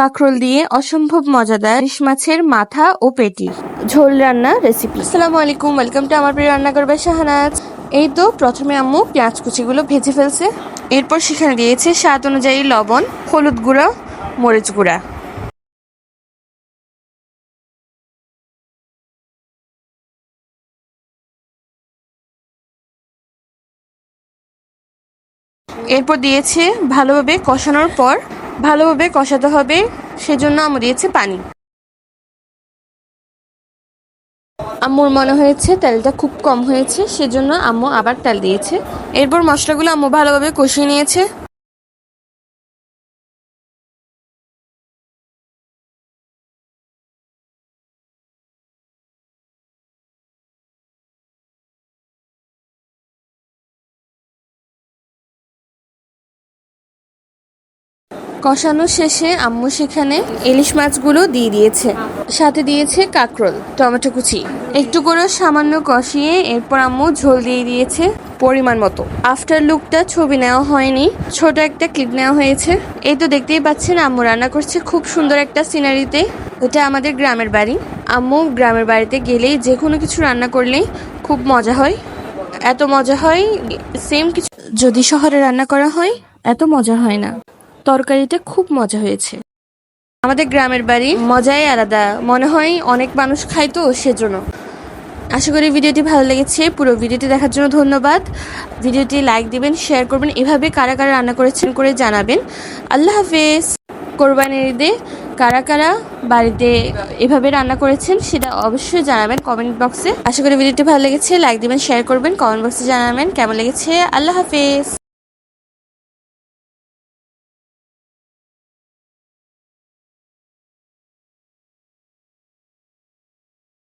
কাঁকরোল দিয়ে অসম্ভব মজাদার ইলিশ মাছের মাথা ও পেটি। ঝোল রান্না রেসিপি আসসালামু আলাইকুম ওয়েলকাম টু আমার প্রিয় রান্না করবে শাহানাজ। এই তো প্রথমে আম্মু পেঁয়াজ কুচিগুলো ভেজে ফেলছে। এরপর সেখানে দিয়েছে স্বাদ অনুযায়ী লবণ হলুদ গুঁড়া মরিচ গুঁড়া। এরপর দিয়েছে ভালোভাবে কষানোর পর ভালোভাবে কষাতে হবে, সেজন্য আম্মু দিয়েছি পানি। আম্মুর মনে হয়েছে তেলটা খুব কম হয়েছে, সেজন্য আম্মু আবার তেল দিয়েছে। এরপর মশলাগুলো আম্মু ভালোভাবে কষিয়ে নিয়েছে। কষানো শেষে আম্মু সেখানে ইলিশ মাছগুলো দিয়ে দিয়েছে। সাথে দিয়েছে কাঁকরোল, টমেটো কুচি। একটু করে সামান্য কষিয়ে এরপর আম্মু ঝোল দিয়ে দিয়েছে পরিমাণ মতো। আফটার লুকটা ছবি নেওয়া হয়নি, ছোট একটা ক্লিপ নেওয়া হয়েছে। এই তো দেখতেই পাচ্ছেন আম্মু রান্না করছে খুব সুন্দর একটা সিনারিতে এটা আমাদের গ্রামের বাড়ি। আম্মু গ্রামের বাড়িতে গেলেই যে কোনো কিছু রান্না করলেই খুব মজা হয়। এত মজা হয় সেম কিছু যদি শহরে রান্না করা হয়, এত মজা হয় না। তরকারিটা খুব মজা হয়েছে। আমাদের গ্রামের বাড়ি মজাই আলাদা। মনে হয় অনেক মানুষ খায় তো সেজন্য। আশা করি ভিডিওটি ভালো লেগেছে। পুরো ভিডিওটি দেখার জন্য ধন্যবাদ। ভিডিওটি লাইক দিবেন, শেয়ার করবেন। এভাবে কারা কারা রান্না করেছেন করে জানাবেন। আল্লাহ হাফেজ। কোরবানির ঈদে কারা কারা বাড়িতে এভাবে রান্না করেছেন সেটা অবশ্যই জানাবেন কমেন্ট বক্সে। আশা করি ভিডিওটি ভালো লেগেছে। লাইক দিবেন, শেয়ার করবেন, কমেন্ট বক্সে জানাবেন কেমন লেগেছে। আল্লাহ হাফেজ।